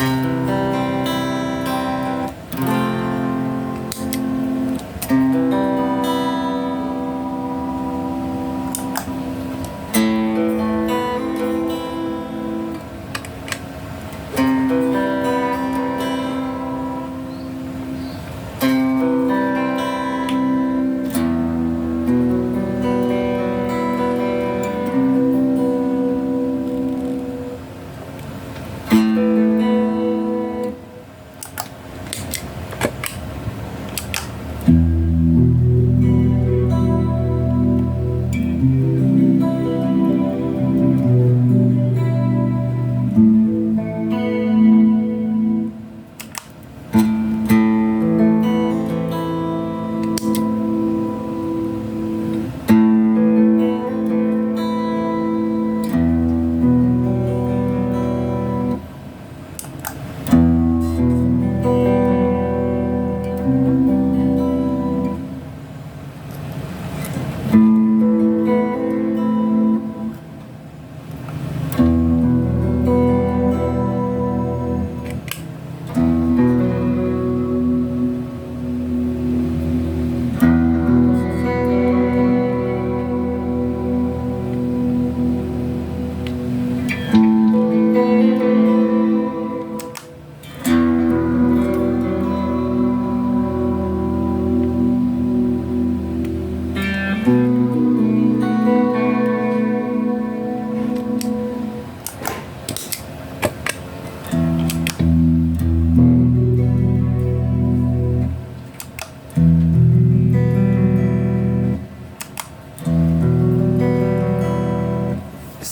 Música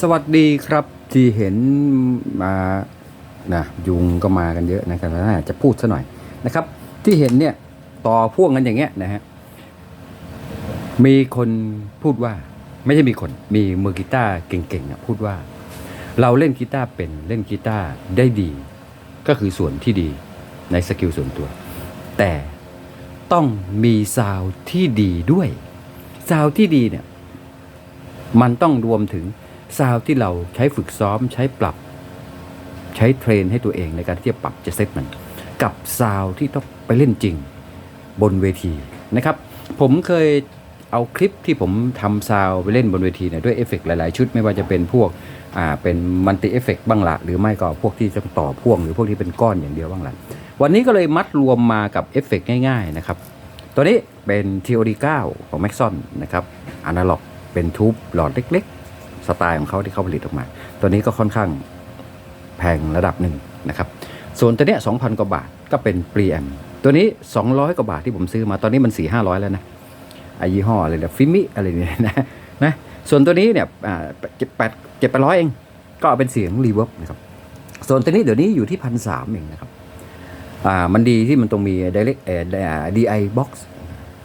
สวัสดีครับที่เห็นมานะยุงก็มากันเยอะนะครับน่าจะพูดซะหน่อยนะครับ ที่เห็นเนี่ยต่อพ่วงกันอย่างเงี้ยนะฮะมีคนพูดว่าไม่ใช่มีคน มีมือกีตาร์เก่งๆอะพูดว่า เราเล่นกีตาร์เป็นเล่นกีตาร์ได้ดี ก็คือส่วนที่ดีในสกิลส่วนตัว แต่ต้องมีซาวที่ดีด้วยซาวที่ดีเนี่ยมันต้องรวมถึง ซาวที่เราใช้ฝึกซ้อมใช้ปรับ ใช้เทรนให้ตัวเองในการที่จะปรับจะเซตมัน กับซาวที่ต้องไปเล่นจริงบนเวทีนะครับ ผมเคยเอาคลิปที่ผมทำซาวไปเล่นบนเวทีเนี่ยด้วยเอฟเฟกต์หลาย ๆ ชุดไม่ว่าจะเป็นพวกอ่าเป็นมัลติเอฟเฟกต์บ้างละหรือไม่ก็พวกที่จะต่อพ่วงหรือพวกที่เป็นก้อนอย่างเดียวบ้างละวันนี้ก็เลยมัดรวมมากับเอฟเฟกต์ง่าย ๆ นะครับ ตัวนี้เป็น TOD 9ของ Maxon นะครับอนาล็อกเป็นทูบหลอดเล็ก ๆ สไตล์ของเขาที่เขาผลิตออกมา ตัวนี้ก็ค่อนข้างแพงระดับหนึ่งนะครับส่วนตัวเนี้ย2,000กว่าบาทก็เป็นปรีแอมตัวนี้ 200 กว่าบาทที่ผมซื้อมาตอนนี้มัน4 500แล้วนะไอยี่ห้ออะไรนะฟิมิอะไรเนี่ยนะนะส่วนตัวนี้เนี่ยอ่าเจ็ดแปดเจ็ดแปดร้อยเอง ก็เอาเป็นเสียงรีเวิร์บนะครับส่วนตัวนี้เดี๋ยวนี้อยู่ที่พันสามเองนะครับอ่ามันดีที่มันตรงมี direct เอ่อ DI box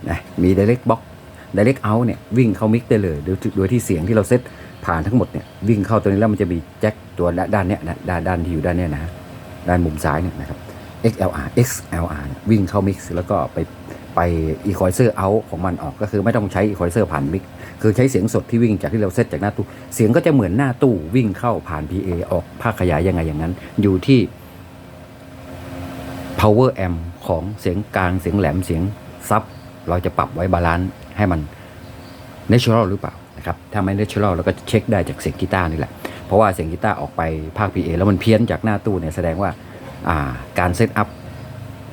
นะมี direct box direct out เนี่ยวิ่งเข้ามิกได้เลยโดยโดยที่เสียงที่เราเซต ผ่านทั้งหมดเนี่ยวิ่งเข้าตัวนี้แล้วมันจะมีแจ็คตัวด้านเนี้ยนะด้านด้านที่อยู่ด้านเนี้ยนะฮะด้านมุมซ้ายเนี่ยนะครับ XLR XLR เนี่ยวิ่งเข้ามิกซ์แล้วก็ไปไป equalizer out ของมันออกก็คือไม่ต้องใช้ equalizer ผ่านมิกคือใช้เสียงสดที่วิ่งจากที่เราเซตจากหน้าตู้ เสียงก็จะเหมือนหน้าตู้วิ่งเข้าผ่าน PA ออกภาคขยายยังไงอย่างนั้น อยู่ที่ power amp ของเสียงกลางเสียงแหลมเสียงซับ เราจะปรับไว้บาลานซ์ให้มัน natural หรือเปล่า นะครับถ้าไม่ natural เราก็เช็คได้จากเสียงกีตาร์นี่แหละ เพราะว่าเสียงกีตาร์ออกไปภาค PA แล้วมันเพี้ยนจากหน้าตู้เนี่ยแสดงว่าาการเซตอัพ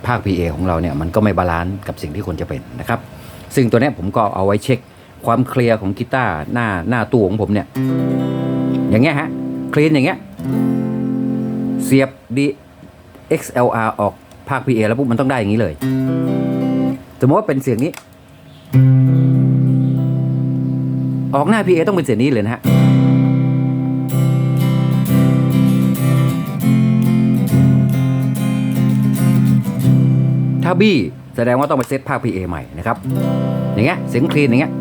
ภาค PA ของเราเนี่ยมันก็ไม่บาลานซ์กับสิ่งที่ควรจะเป็นนะครับ ซึ่งตัวนี้ผมก็เอาไว้เช็คความเคลียร์ของกีตาร์หน้าหน้าตู้ของผมเนี่ยอย่างเงี้ยฮะคลีนอย่างเงี้ยเสียบ D XLR ออกภาค PA แล้วปุ๊บมันต้องได้อย่างนี้เลย สมมติว่าเป็นเสียงนี้ ออกหน้า PA ต้องเป็นเสียงนี้เลยนะฮะถ้าบี้แสดงว่าต้องไปเซตภาค PA ใหม่นะครับ อย่างเงี้ยเสียงคลีนอย่างเงี้ย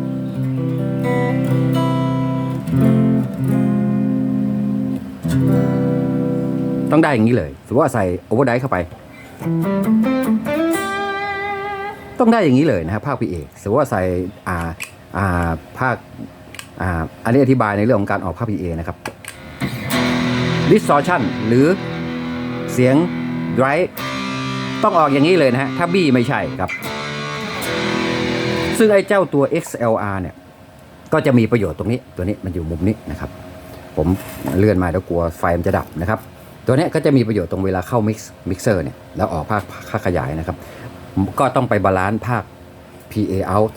ต้องได้อย่างนี้เลยสมมติว่าใส่โอเวอร์ไดเข้าไป ต้องได้อย่างนี้เลยนะครับภาค PA สมมติว่าใส่อ่าอ่าภาค อันนี้อธิบายในเรื่องของการออกภาค PA นะครับ distortion หรือเสียงไรต้องออกอย่างนี้เลยนะฮะ ถ้าบี้ไม่ใช่ครับ ซึ่งไอ้เจ้าตัว XLR เนี่ย ก็จะมีประโยชน์ตรงนี้ ตัวนี้มันอยู่มุมนี้นะครับ ผมเลื่อนมาเดี๋ยวกลัวไฟมันจะดับนะครับ ตัวนี้ก็จะมีประโยชน์ตรงเวลาเข้ามิกซ์มิกเซอร์เนี่ย แล้วออกภาคภาขยายนะครับ ก็ต้องไปบาลานซ์ภาค PA out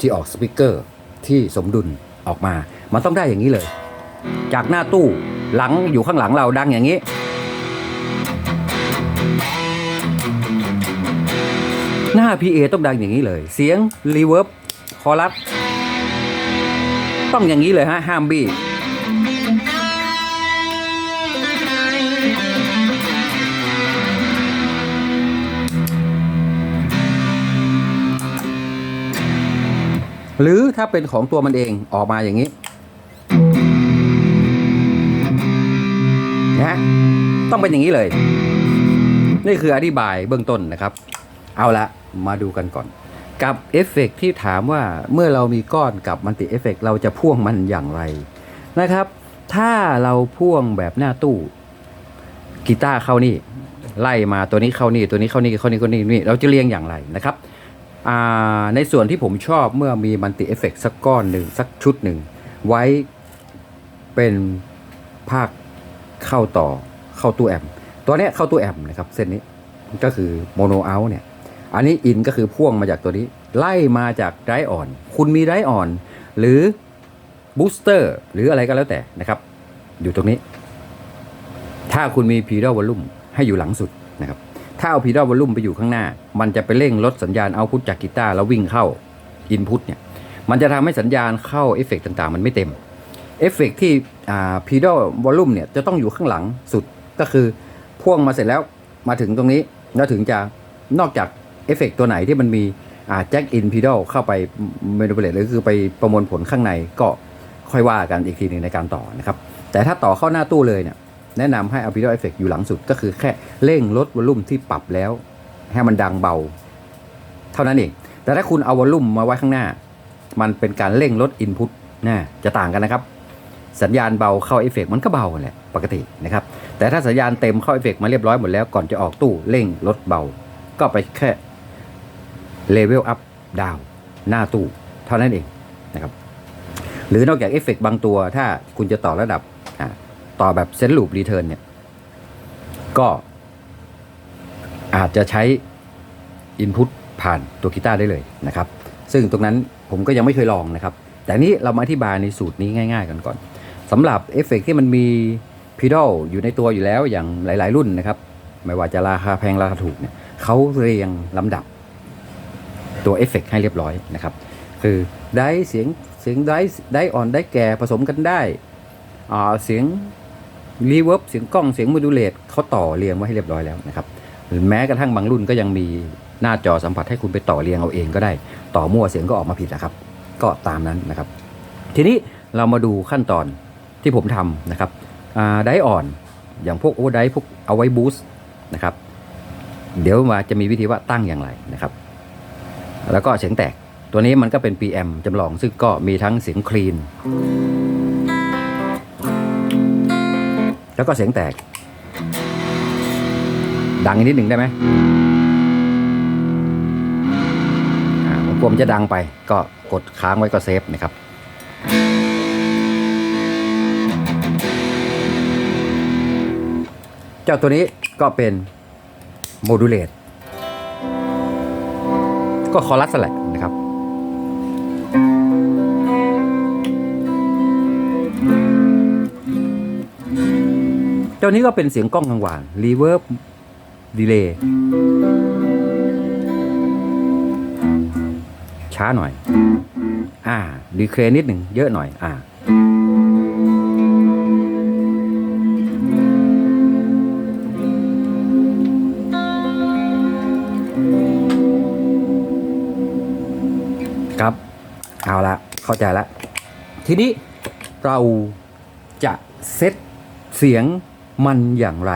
ที่ออกสปีกเกอร์ที่สมดุล ออกมา มันต้องได้อย่างนี้เลย จากหน้าตู้หลังอยู่ข้างหลังเราดังอย่างนี้ หน้า PA ต้องดังอย่างนี้เลย เสียงรีเวิร์บคอรัสต้องอย่างนี้เลยฮะห้ามบี้ หรือถ้าเป็นของตัวมันเองออกมาอย่างนี้นะต้องเป็นอย่างนี้เลย นี่คืออธิบายเบื้องต้นนะครับ เอาละมาดูกันก่อน กับเอฟเฟกต์ที่ถามว่าเมื่อเรามีก้อนกับมันติเอฟเฟกต์เราจะพ่วงมันอย่างไรนะครับ ถ้าเราพ่วงแบบหน้าตู้กีตาร์เข้านี่ ไล่มาตัวนี้เข้านี่ตัวนี้เข้านี่เข้านี่เข้านี่นี่เราจะเรียงอย่างไรนะครับ ในส่วนที่ผมชอบเมื่อมีมันติเอฟเฟกสักก้อนหนึ่งสักชุดหนึ่ง ไว้เป็นภาคเข้าต่อเข้าตู้แอมป์ตัวนี้เข้าตู้แอมป์นะครับเส้นนี้ก็คือโมโนเอาเนี่ยอันนี้อินก็คือพ่วงมาจากตัวนี้ ไล่มาจากไรอ่อน คุณมีไรอ่อน หรือบูสเตอร์หรืออะไรก็แล้วแต่นะครับ อยู่ตรงนี้ ถ้าคุณมีพีดอลวอลลุ่มให้อยู่หลังสุดนะครับ ถ้าเอาพีดอลวอลลุ่มไปอยู่ข้างหน้า มันจะไปเร่งลดสัญญาณเอาพุทจากกีตาร์แล้ววิ่งเข้าอินพุตเนี่ย มันจะทำให้สัญญาณเข้าเอฟเฟกต่างๆ มันไม่เต็ม เอฟเฟกที่พีดอลวอลลุ่มเนี่ยจะต้องอยู่ข้างหลังสุด ก็คือพ่วงมาเสร็จแล้วมาถึงตรงนี้แล้วถึงจะนอกจากเอฟเฟกตัวไหนที่มันมีแจ็คอินพีดอลเข้าไปเมนูเปเลตหรือคือไปประมวลผลข้างในก็ค่อยว่ากันอีกทีหนึ่งในการต่อนะครับ แต่ถ้าต่อเข้าหน้าตู้เลยเนี่ย แนะนำให้เอา Pedal Effect อยู่หลังสุดก็คือแค่เร่งลดวอลลุ่มที่ปรับแล้ว ให้มันดังเบา เท่านั้นเอง แต่ถ้าคุณเอาวอลลุ่มมาไว้ข้างหน้า มันเป็นการเร่งลดอินพุตนะจะต่างกันนะครับ สัญญาณเบาเข้าเอฟเฟกมันก็เบาแหละปกตินะครับ แต่ถ้าสัญญาณเต็มเข้าเอฟเฟกมาเรียบร้อยหมดแล้วก่อนจะออกตู้เร่งลดเบา ก็ไปแค่เลเวลอัพดาวหน้าตู้ เท่านั้นเองนะครับหรือนอกจากเอฟเฟกบางตัวถ้าคุณจะต่อระดับ ต่อแบบเซนลูปรีเทิร์นเนี่ย ก็อาจจะใช้ Input ผ่านตัวกีตาร์ได้เลยนะครับ ซึ่งตรงนั้นผมก็ยังไม่เคยลองนะครับ แต่นี้เรามาอธิบายในสูตรนี้ง่าย ๆ กันก่อนสำหรับเอฟเฟกที่มันมีพีดอลอยู่ในตัวอยู่แล้วอย่างหลาย ๆ รุ่นนะครับ ไม่ว่าจะราคาแพงราคาถูกเนี่ยเขาเรียงลำดับตัวเอฟเฟกให้เรียบร้อยนะครับ คือได้เสียงเสียงได้ได้อ่อนได้แก่ผสมกันได้อ่าเสียง รีเวิร์บเสียงกล้องเสียงโมดูเลตเขาต่อเรียงไว้ให้เรียบร้อยแล้วนะครับหรือแม้กระทั่งบางรุ่นก็ยังมีหน้าจอสัมผัสให้คุณไปต่อเรียงเอาเองก็ได้ ต่อมั่วเสียงก็ออกมาผิดนะครับ ก็ตามนั้นนะครับ ทีนี้เรามาดูขั้นตอนที่ผมทำนะครับไดอ่อนอย่างพวกโอไดพวกเอาไว้บูสต์นะครับ เดี๋ยวมาจะมีวิธีว่าตั้งอย่างไรนะครับ แล้วก็เสียงแตกตัวนี้มันก็เป็น PM จำลองซึ่งก็มีทั้งเสียงคลีน แล้วก็เสียงแตก ดังอีกนิดหนึ่งได้ไหมผมกลัวมันจะดังไป ก็กดค้างไว้ก็เซฟนะครับเจ้าตัวนี้ก็เป็นโมดูเลตก็คอรัสแหละ เจ้านี้ก็เป็นเสียงกล้องกังวานรีเวิร์บดีเลย์ช้าหน่อย อ่าดีเครนิดหนึ่งเยอะหน่อย อ่า ครับ เอาละ เข้าใจละ ทีนี้เราจะเซตเสียง มันอย่างไร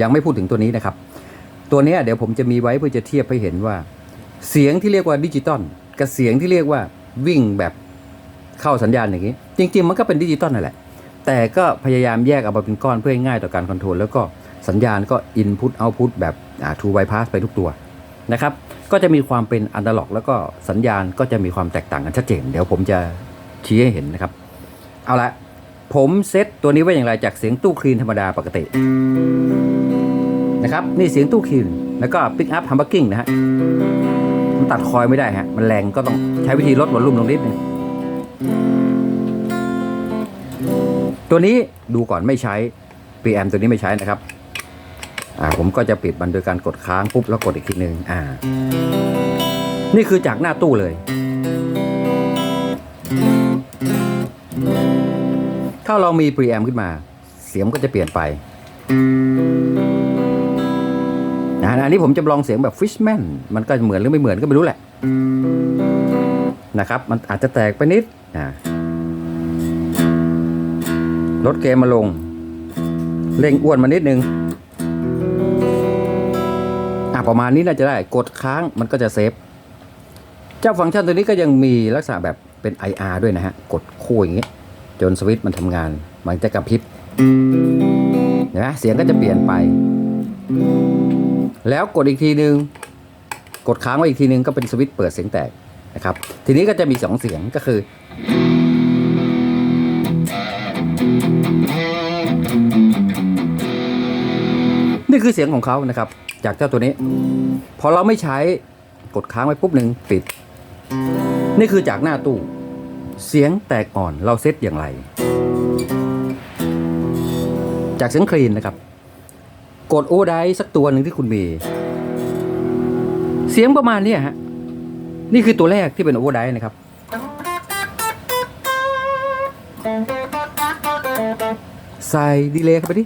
ยังไม่พูดถึงตัวนี้นะครับ ตัวนี้เดี๋ยวผมจะมีไว้เพื่อจะเทียบให้เห็นว่า เสียงที่เรียกว่าดิจิตอลกับเสียงที่เรียกว่าวิ่งแบบเข้าสัญญาณอย่างนี้ จริง ๆ มันก็เป็นดิจิตอลนั่นแหละ แต่ก็พยายามแยกเอามาเป็นก้อนเพื่อให้ง่ายต่อการคอนโทรลแล้วก็สัญญาณก็ Input Output แบบอ่า True Bypass ไปทุกตัวนะครับก็จะมีความเป็นอันาล็อก แล้วก็สัญญาณก็จะมีความแตกต่างกันชัดเจน เดี๋ยวผมจะชี้ให้เห็นนะครับ เอาละ ผมเซตตัวนี้ไว้อย่างไรจากเสียงตู้คลีนธรรมดาปกตินะครับนี่เสียงตู้คลีนแล้วก็ปิกอัพฮัมเบอร์กิ้งนะฮะมันตัดคอยไม่ได้ฮะมันแรงก็ต้องใช้วิธีลดวอลลุ่มลงนิดนึงตัวนี้ดูก่อนไม่ใช้ preamp ตัวนี้ไม่ใช้นะครับอ่าผมก็จะปิดมันโดยการกดค้างปุ๊บแล้วกดอีกทีหนึ่งอ่า นี่คือจากหน้าตู้เลย ถ้าเรามี preamp ขึ้นมา เสียงก็จะเปลี่ยนไปนะอันนี้ผมจะลองเสียงแบบ fishman มันก็เหมือนหรือไม่เหมือนก็ไม่รู้แหละ นะครับ มันอาจจะแตกไปนิดนะลดเกมมาลง เร่งอ้วนมานิดนึงอะประมาณนี้น่าจะได้กดค้างมันก็จะเซฟ เจ้าฟังก์ชันตัวนี้ก็ยังมีลักษณะแบบเป็น IR ด้วยนะฮะ กดคู่อย่างงี้ จนสวิตช์มันทำงาน มันจะกระพริบเห็นไหมเสียงก็จะเปลี่ยนไป แล้วกดอีกทีนึง กดค้างไว้อีกทีนึงก็เป็นสวิตช์เปิดเสียงแตกนะครับ ทีนี้ก็จะมีสองเสียงก็คือนี่คือเสียงของเขานะครับ จากเจ้าตัวนี้ พอเราไม่ใช้กดค้างไว้ปุ๊บหนึ่งปิด นี่คือจากหน้าตู้ เสียงแตกอ่อนเราเซตอย่างไร จากเสียงคลีนนะครับ กดโอไดสักตัวหนึ่งที่คุณมี เสียงประมาณนี้ฮะ นี่คือตัวแรกที่เป็นโอวไดนะครับ ใส่ดีเลย์เข้าไปดิ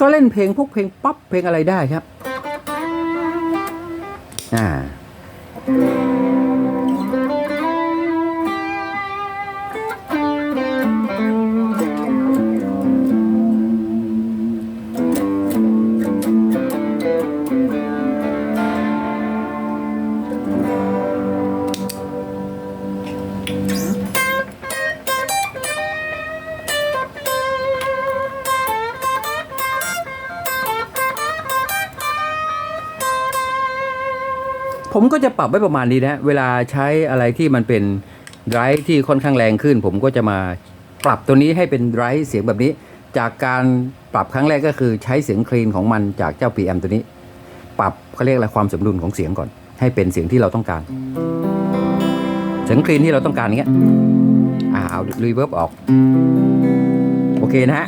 ก็เล่นเพลงพวกเพลงป๊อปเพลงอะไรได้ครับ อ่า ผมก็จะปรับไว้ประมาณนี้นะ เวลาใช้อะไรที่มันเป็นไรท์ที่ค่อนข้างแรงขึ้น ผมก็จะมาปรับตัวนี้ให้เป็นไรเสียงแบบนี้ จากการปรับครั้งแรกก็คือใช้เสียงคลีนของมันจากเจ้า PM ตัวนี้ ปรับเขาเรียกอะไรความสมดุลของเสียงก่อน ให้เป็นเสียงที่เราต้องการ เสียงคลีนที่เราต้องการอย่างเงี้ยอ่าเอารีเวิร์บออก โอเคนะฮะ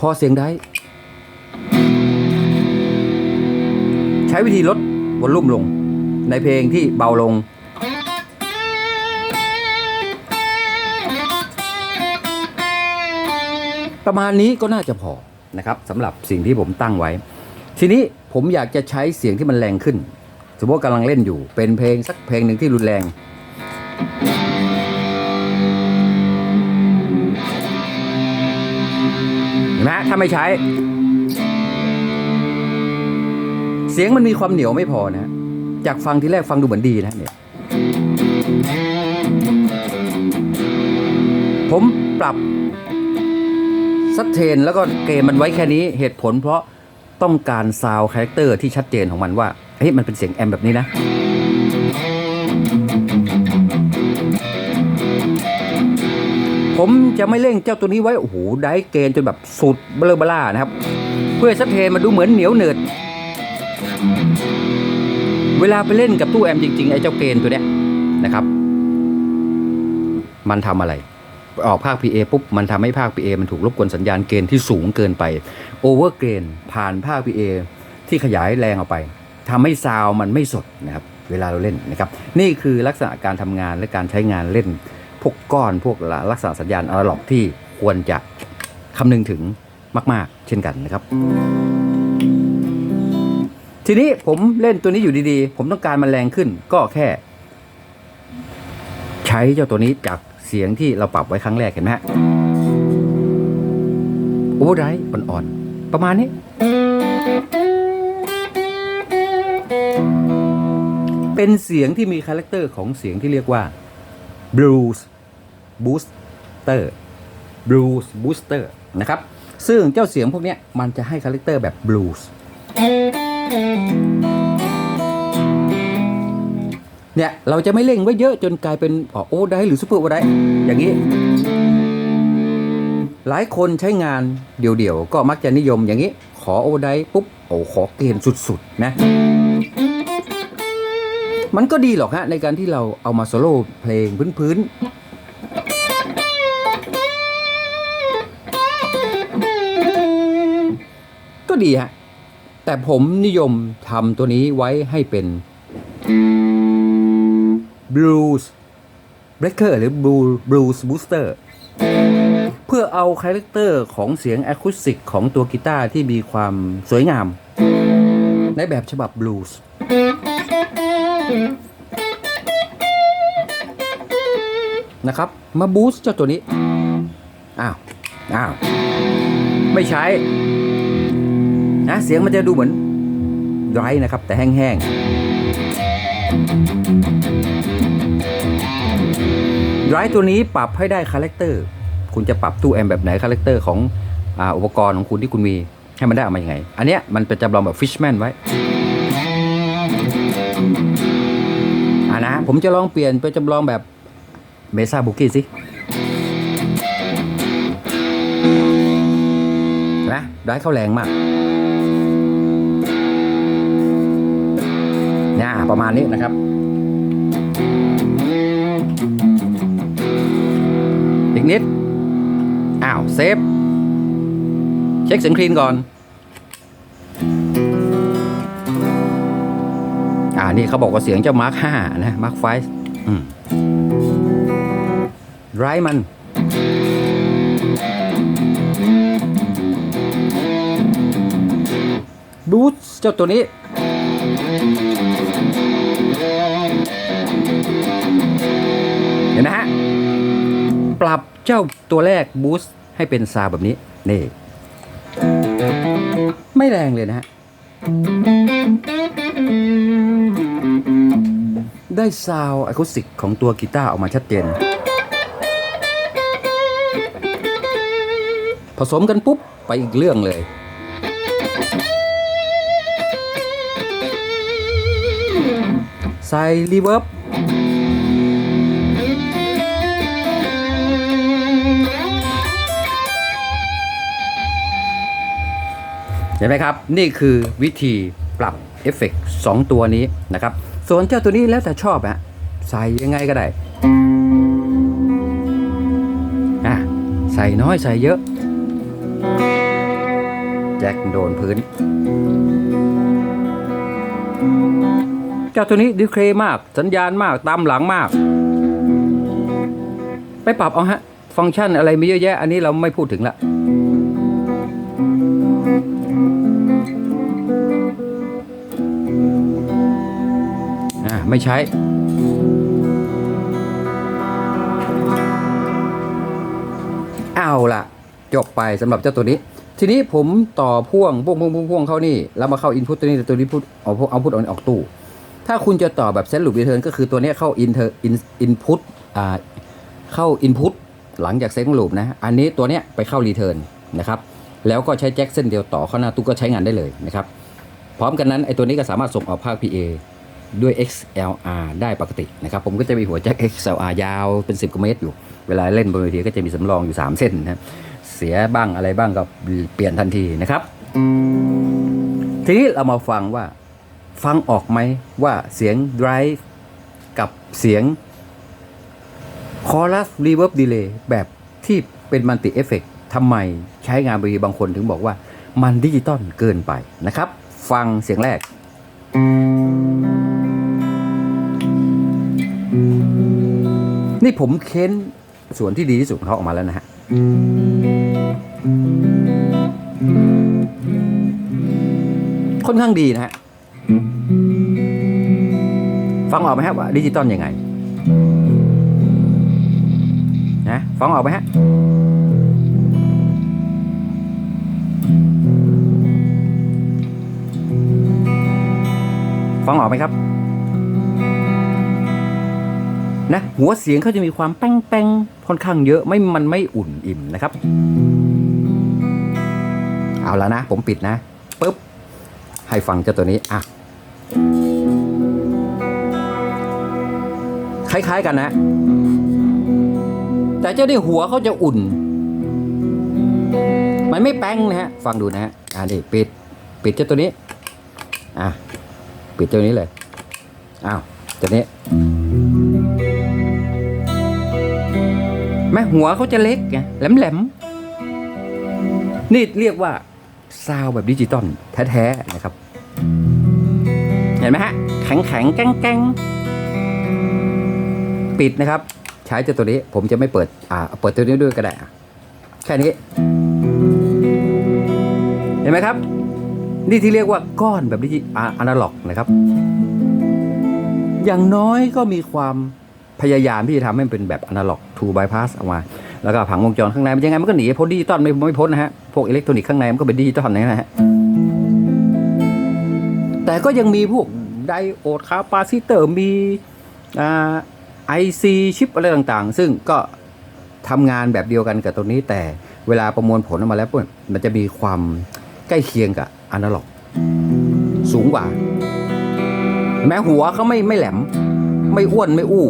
พอเสียงได้ ใช้วิธีลดวอลลุ่มลง ในเพลงที่เบาลง ประมาณนี้ก็น่าจะพอนะครับสำหรับสิ่งที่ผมตั้งไว้ ทีนี้ผมอยากจะใช้เสียงที่มันแรงขึ้น สมมติกำลังเล่นอยู่เป็นเพลงสักเพลงหนึ่งที่รุนแรง ถ้าไม่ใช้ เสียงมันมีความเหนียวไม่พอนะ จากฟังที่แรกฟังดูเหมือนดีนะเนี่ยผมปรับซัดเทนแล้วก็เกมมันไว้แค่นี้เหตุผลเพราะต้องการซาวคาแรคเตอร์ที่ชัดเจนของมันว่าเฮ้ยมันเป็นเสียงแอมแบบนี้นะ ผมจะไม่เร่งเจ้าตัวนี้ไว้ โอ้โห ได้เกณฑ์จนแบบสุดเบลอเบล่านะครับ เพื่อให้ซัดเทนมันดูเหมือนเหนียวเหนืดเวลาไปเล่นกับตู้แอมจริงๆ ไอ้เจ้าเกณฑ์ตัวเนี้ยนะครับ มันทำอะไร ออกภาค PA ปุ๊บ มันทำให้ภาค PA มันถูกรบกวนสัญญาณเกณฑ์ที่สูงเกินไปโอเวอร์เกณฑ์ผ่านภาค PA ที่ขยายแรงออกไปทำให้ซาวมันไม่สดนะครับ เวลาเราเล่นนะครับ นี่คือลักษณะการทำงานและการใช้งานเล่น วกก้อนพวกลักษณะสัญญาณอะนาล็อกที่ควรจะคำนึงถึงมาก ๆ เช่นกันนะครับ ทีนี้ผมเล่นตัวนี้อยู่ดีๆ ผมต้องการมันแรงขึ้นก็แค่ ใช้เจ้าตัวนี้จากเสียงที่เราปรับไว้ครั้งแรกเห็นไหมฮะโอเวอร์ไรอ่อน ๆ ประมาณนี้ เป็นเสียงที่มีคาแรคเตอร์ของเสียงที่เรียกว่าบลูส blues booster blues booster นะครับ ซึ่งเจ้าเสียงพวกนี้มันจะให้คาแรคเตอร์แบบ blues เนี่ย เราจะไม่เล่งไว้เยอะจนกลายเป็นโอ้ได้หรือซูเปอร์โอได้อย่างนี้ หลายคนใช้งานเดี่ยวๆ ก็มักจะนิยมอย่างนี้ ขอโอได้ปุ๊บ โอ้ขอเกณฑ์สุดๆ นะ มันก็ดีหรอกฮะ ในการที่เราเอามาโซโล่เพลงพื้นๆ ดีฮะ แต่ผมนิยมทำตัวนี้ไว้ให้เป็น blues breaker หรือ blue blues booster เพื่อเอาคาแรคเตอร์ของเสียงอะคูสติกของตัวกีตาร์ที่มีความสวยงาม ในแบบฉบับบลูส์นะครับ มาบูสต์เจ้าตัวนี้ อ้าว อ้าว ไม่ใช้ นะ เสียงมันจะดูเหมือนไรนะครับ แต่แห้งๆไรตัวนี้ปรับให้ได้คาแรคเตอร์คุณจะปรับตู้แอมแบบไหนคาแรคเตอร์ของอ,อุปกรณ์ของคุณที่คุณมีให้มันได้ออกมาอย่างไง อันเนี้ยมันเป็นจำลองแบบฟิชแมนไว้อ่านะ ผมจะลองเปลี่ยนไปจำลองแบบเมซ่าบุกี้สินะได้เข้าแรงมาก เนี่ยประมาณนี้นะครับอีกนิด อ้าว เซฟ เช็คเสียงคลีนก่อน อ่า นี่เขาบอกว่าเสียงเจ้ามาร์คห้านะ มาร์คไฟอืมไรมันบูสเจ้าตัวนี้ บเจ้าตัวแรกบูสต์ให้เป็นซาวแบบนี้ นี่ ไม่แรงเลยนะฮะ ได้ซาวอะคูสติกของตัวกีตาร์ออกมาชัดเจน ผสมกันปุ๊บ ไปอีกเรื่องเลยใส่รีเวิร์บ เห็นไหมครับ นี่คือวิธีปรับเอฟเฟกต์สองตัวนี้นะครับ ส่วนเจ้าตัวนี้แล้วแต่ชอบอะใส่ยังไงก็ได้อะใส่น้อยใส่เยอะ แจ็คโดนพื้น เจ้าตัวนี้ดีเครมาก สัญญาณมากตามหลังมาก ไปปรับเอาฮะ ฟังก์ชันอะไรมีเยอะแยะ อันนี้เราไม่พูดถึงละ ไม่ใช้ เอาละจบไปสำหรับเจ้าตัวนี้ ทีนี้ผมต่อพ่วงพ่วงพ่วงพ่วงพ่วงเข้านี่ แล้วมาเข้าอินพุตตัวนี้ตัวนี้พุตเอาเอาพุตเอาออกตู้ ถ้าคุณจะต่อแบบเซตลูปรีเทิร์นก็คือตัวนี้เข้าอินเทอร์อินอินพุตอ่าเข้าอินพุตหลังจากเซตลูปนะ อันนี้ตัวเนี้ยไปเข้ารีเทิร์นนะครับแล้วก็ใช้แจ็คเส้นเดียวต่อเข้าหน้าตู้ก็ใช้งานได้เลยนะครับ พร้อมกันนั้นไอตัวนี้ก็สามารถส่งออกภาค PA ด้วย XLR ได้ปกตินะครับ ผมก็จะมีหัวแจ็ค XLR ยาวเป็น 10กว่าเมตรอยู่ เวลาเล่นบนเวทีก็จะมีสำรองอยู่ 3 เส้นนะเสียบ้างอะไรบ้างก็เปลี่ยนทันทีนะครับ ทีนี้เรามาฟังว่าฟังออกไหมว่าเสียง drive กับเสียง chorus reverb delay แบบที่เป็นมัลติเอฟเฟกทำไมใช้งานบางบางคนถึงบอกว่ามันดิจิตอลเกินไปนะครับ ฟังเสียงแรก นี่ผมเค้นส่วนที่ดีที่สุดของเขาออกมาแล้วนะฮะค่อนข้างดีนะฮะ ฟังออกไหมฮะว่าดิจิตอลยังไง นะฟังออกไหมฮะฟังออกไหมครับ นะหัวเสียงเขาจะมีความแป้งแป้งๆค่อนข้างเยอะไม่มันไม่อุ่นอิ่มนะครับ เอาแล้วนะ ผมปิดนะปุ๊บให้ฟังเจ้าตัวนี้อะคล้าย ๆ กันนะ แต่เจ้านี่หัวเขาจะอุ่น มันไม่แป้งนะฮะ ฟังดูนะฮะอ่านี่ปิด ปิดเจ้าตัวนี้ อะ ปิดเจ้านี้เลย อ้าว เจ้านี้ แม่หัวเขาจะเล็กไงแหลมๆนี่เรียกว่าซาวแบบดิจิตอลแท้ๆนะครับ เห็นไหมฮะ แข็งแข็งๆแก้งแก้งๆปิดนะครับ ใช้เจ้าตัวนี้ผมจะไม่เปิด อ่า เปิดตัวนี้ด้วยก็ได้แค่นี้ เห็นไหมครับ นี่ที่เรียกว่าก้อนแบบดิจิอ่าอนาล็อกนะครับ อย่างน้อยก็มีความพยายามที่จะทำให้มันเป็นแบบอนาล็อก to bypass ออกมา แล้วก็ผังวงจรข้างในมันยังไงมันก็หนีพ้นดิจิตอลไม่ไม่พ้นนะฮะ พวกอิเล็กทรอนิกส์ข้างในมันก็เป็นดิจิตอลนะฮะ แต่ก็ยังมีพวกไดโอดคาปาซิเตอร์มีอ่าไอซีชิปอะไรต่างๆ ซึ่งก็ทำงานแบบเดียวกันกับตัวนี้ แต่เวลาประมวลผลออกมาแล้วปุ๊บมันจะมีความใกล้เคียงกับอนาล็อก สูงกว่า แม้หัวเขาไม่ไม่แหลม ไม่อ้วนไม่อู้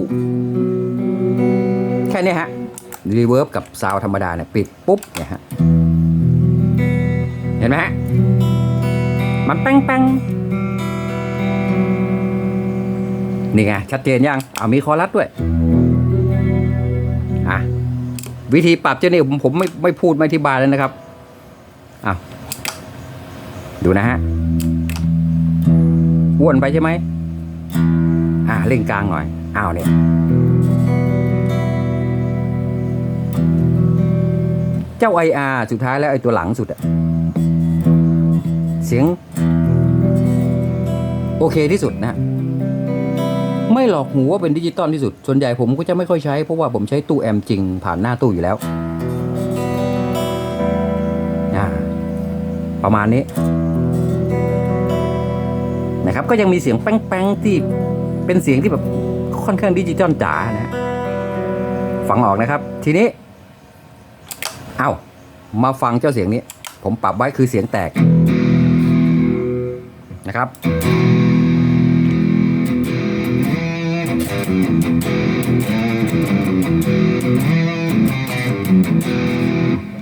ค่นี้ฮะรีเวิร์บกับซาวธรรมดาเนี่ยปิดปุ๊บเนี่ยฮะเห็นไหมฮะมันแป้งแป้งนี่ไงชัดเจนยังเอามีคอรัสด้วยอะวิธีปรับเจ้านี่ผมผมไม่ไม่พูดไม่อธิบายแล้วนะครับอ้าวดูนะฮะอ้วนไปใช่ไหมอ่าเล่งกลางหน่อยอ้าวเนี่ย เจ้า IR สุดท้ายแล้วไอ้ตัวหลังสุดอะเสียง โอเคที่สุดนะ ไม่หลอกหูว่าเป็นดิจิตอลที่สุด ส่วนใหญ่ผมก็จะไม่ค่อยใช้ เพราะว่าผมใช้ตู้แอมจริงผ่านหน้าตู้อยู่แล้วประมาณนี้นะครับก็ยังมีเสียงแป้งๆที่เป็นเสียงที่แบบค่อนข้างดิจิตอลจ๋านะฮะฟังออกนะครับ ทีนี้ เอ้า มาฟังเจ้าเสียงนี้ ผมปรับไว้คือเสียงแตกนะครับ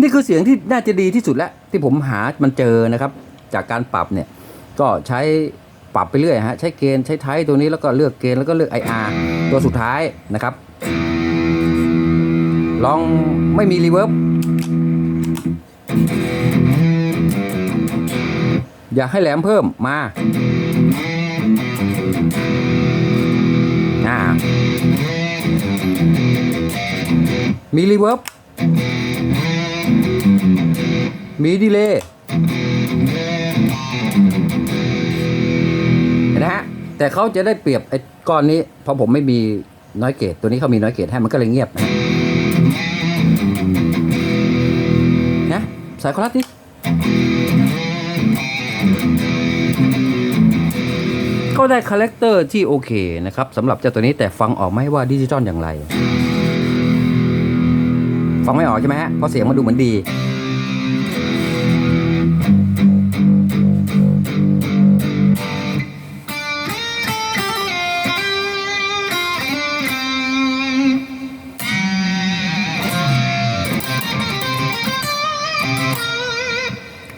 นี่คือเสียงที่น่าจะดีที่สุดแล้วที่ผมหามันเจอนะครับ จากการปรับเนี่ย ก็ใช้ปรับไปเรื่อยฮะ ใช้เกณฑ์ใช้ไทป์ตัวนี้แล้วก็เลือกเกณฑ์แล้วก็เลือก IR ตัวสุดท้ายนะครับ ลองไม่มีรีเวิร์บอยากให้แหลมเพิ่มมาอ่ามีรีเวิร์บมีดีเลย์เห็นไหมฮะ แต่เขาจะได้เปรียบไอ้ก้อนนี้ เพราะผมไม่มีน้อยเกตตัวนี้เขามีน้อยเกตให้มันก็เลยเงียบนะ สายคอรัสดิก็ได้คาแรคเตอร์ที่โอเคนะครับสำหรับเจ้าตัวนี้แต่ฟังออกไหมว่าดิจิตอลอย่างไร ฟังไม่ออกใช่ไหมฮะเพราะเสียงมันดูเหมือนดี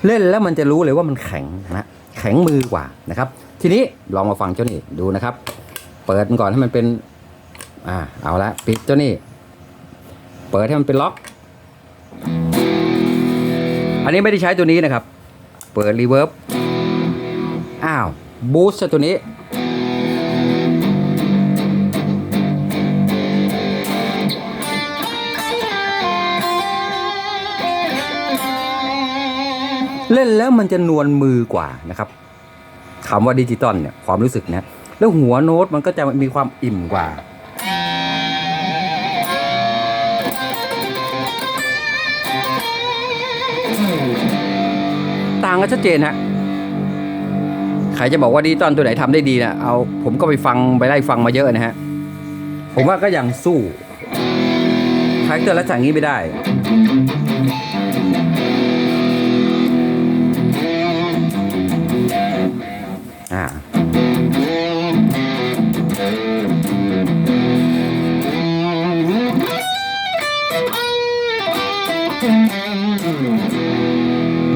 เล่นแล้วมันจะรู้เลยว่ามันแข็งนะแข็งมือกว่านะครับ ทีนี้ลองมาฟังเจ้านี่ดูนะครับ เปิดมันก่อนให้มันเป็นอ่าเอาละปิดเจ้านี่เปิดให้มันเป็นล็อก อันนี้ไม่ได้ใช้ตัวนี้นะครับ เปิดรีเวิร์บอ้าวบูสต์ตัวนี้ เล่นแล้วมันจะนวลมือกว่านะครับคำว่าดิจิตอลเนี่ยความรู้สึกนะแล้วหัวโน้ตมันก็จะมีความอิ่มกว่า ต่างกันชัดเจนฮะใครจะบอกว่าดิจิตอลตัวไหนทำได้ดีนะเอาผมก็ไปฟังไปไล่ฟังมาเยอะนะฮะ ผมว่าก็ยังสู้คาแรคเตอร์และจากนี้ไม่ได้ อ่า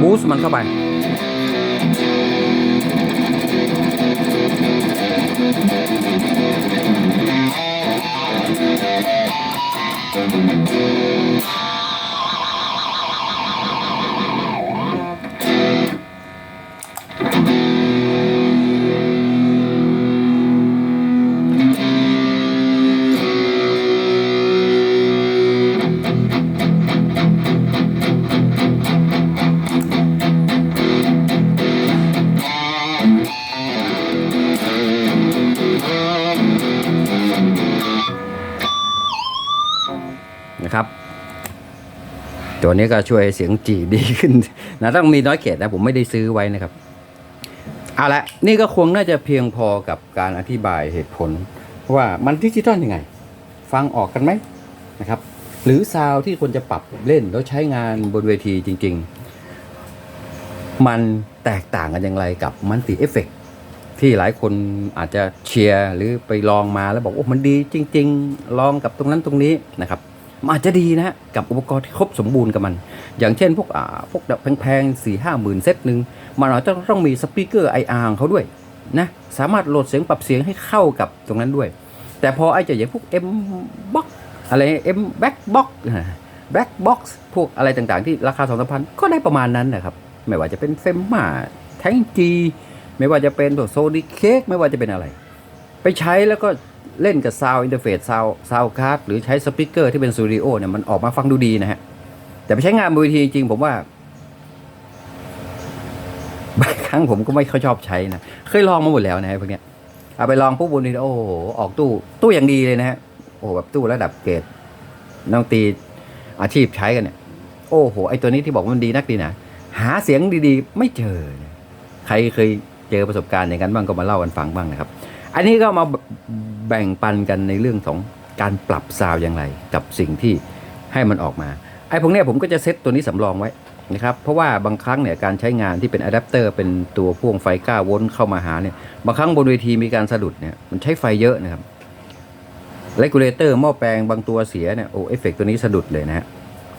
บูสต์มันเข้าไปนะ ตัวนี้ก็ช่วยเสียงจีดีขึ้นนะต้องมีน้อยเกตนะผมไม่ได้ซื้อไว้นะครับเอาละนี่ก็คงน่าจะเพียงพอกับการอธิบายเหตุผล ว่ามันดิจิตอลยังไง ฟังออกกันไหมนะครับ หรือซาวที่ควรจะปรับเล่นแล้วใช้งานบนเวทีจริง ๆ มันแตกต่างกันอย่างไรกับมันติเอฟเฟกที่หลายคนอาจจะเชียร์หรือไปลองมาแล้วบอกโอ้มันดีจริง ๆ ลองกับตรงนั้นตรงนี้นะครับ อาจจะดีนะฮะกับอุปกรณ์ที่ครบสมบูรณ์กับมัน อย่างเช่นพวกอ่าพวกแบบแพงๆสี่ห้าหมื่นเซตหนึ่งมันอาจจะต้องมีสปีกเกอร์ไออาร์เขาด้วยนะสามารถโหลดเสียงปรับเสียงให้เข้ากับตรงนั้นด้วย แต่พอไอ้จะอย่างพวก M box อะไร M back box back box พวกอะไรต่างๆ ที่ราคาสองสามพันก็ได้ประมาณนั้นนะครับ ไม่ว่าจะเป็นเฟมมาแทงจีไม่ว่าจะเป็นตัวโซนิเค้กไม่ว่าจะเป็นอะไร ไปใช้แล้วก็ เล่นกับซาวอินเทอร์เฟซซาวซาวคาร์ดหรือใช้สปีกเกอร์ที่เป็นสตูดิโอเนี่ยมันออกมาฟังดูดีนะฮะ แต่ไปใช้งานบนเวทีจริงผมว่าบางครั้งผมก็ไม่ค่อยชอบใช้นะ เคยลองมาหมดแล้วนะฮะพวกเนี้ยเอาไปลองปุ๊บบนนี้โอ้โหออกตู้ตู้อย่างดีเลยนะฮะโอ้แบบตู้ระดับเกรดน้องตีอาชีพใช้กันเนี่ย โอ้โหไอตัวนี้ที่บอกว่ามันดีนักดีนะหาเสียงดีๆ ไม่เจอ ใครเคยเจอประสบการณ์อย่างนั้นบ้างก็มาเล่ากันฟังบ้างนะครับ อันนี้ก็มาแบ่งปันกันในเรื่องของการปรับซาวด์อย่างไร กับสิ่งที่ให้มันออกมาไอ้พวกเนี้ยผมก็จะเซตตัวนี้สำรองไว้นะครับเพราะว่าบางครั้งเนี่ยการใช้งานที่เป็นอะแดปเตอร์เป็นตัวพ่วงไฟ9โวลต์เข้ามาหาเนี่ยบางครั้งบนเวทีมีการสะดุดเนี่ยมันใช้ไฟเยอะนะครับเลกูเลเตอร์หม้อแปลงบางตัวเสียเนี่ยโอ้เอฟเฟกตัวนี้สะดุดเลยนะฮะ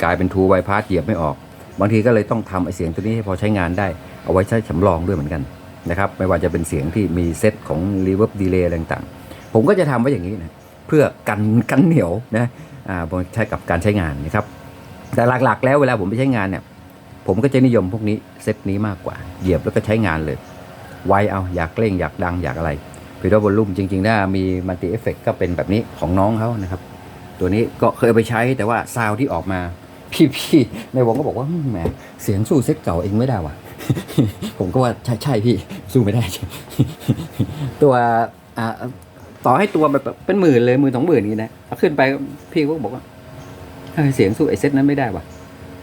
กลายเป็นทูไวพาสเหยียบไม่ออก บางทีก็เลยต้องทำไอเสียงตัวนี้ให้พอใช้งานได้ เอาไว้ใช้สำรองด้วยเหมือนกัน นะครับไม่ว่าจะเป็นเสียงที่มีเซตของ reverb delay อะไรต่างๆ ผมก็จะทำไว้อย่างนี้นะเพื่อกันกันเหนียวนะอ่าใช้กับการใช้งานนะครับ แต่หลักๆ แล้วเวลาผมไปใช้งานเนี่ยผมก็จะนิยมพวกนี้เซตนี้มากกว่า เหยียบแล้วก็ใช้งานเลย ไวเอาอยากเร่งอยากดังอยากอะไรพีดอบอลลุ่มจริงๆถ้ามีมัลติเอฟเฟกก็เป็นแบบนี้ของน้องเขานะครับ ตัวนี้ก็เคยไปใช้แต่ว่าซาวที่ออกมาพี่ๆในวงก็บอกว่าแหมเสียงสู้เซตเก่าเองไม่ได้ว่ะ ผมก็ว่าใช่ใช่พี่สู้ไม่ได้ ตัวอ่าต่อให้ตัวแบบเป็นหมื่นเลยหมื่นสองหมื่นนี้นะเอาขึ้นไปพี่ก็บอกว่าเสียงสู้ไอเซตนั้นไม่ได้ว่ะ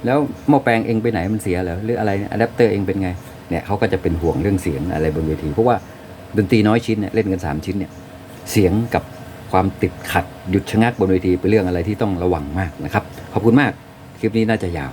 แล้วหม้อแปลงเองไปไหนมันเสียเหรอหรืออะไรอะแดปเตอร์เองเป็นไงเนี่ยเขาก็จะเป็นห่วงเรื่องเสียงอะไรบนเวทีเพราะว่าดนตรีน้อยชิ้นเนี่ยเล่นกัน 3 ชิ้นเนี่ยเสียงกับความติดขัดหยุดชะงักบนเวทีเป็นเรื่องอะไรที่ต้องระวังมากนะครับ ขอบคุณมาก คลิปนี้น่าจะยาว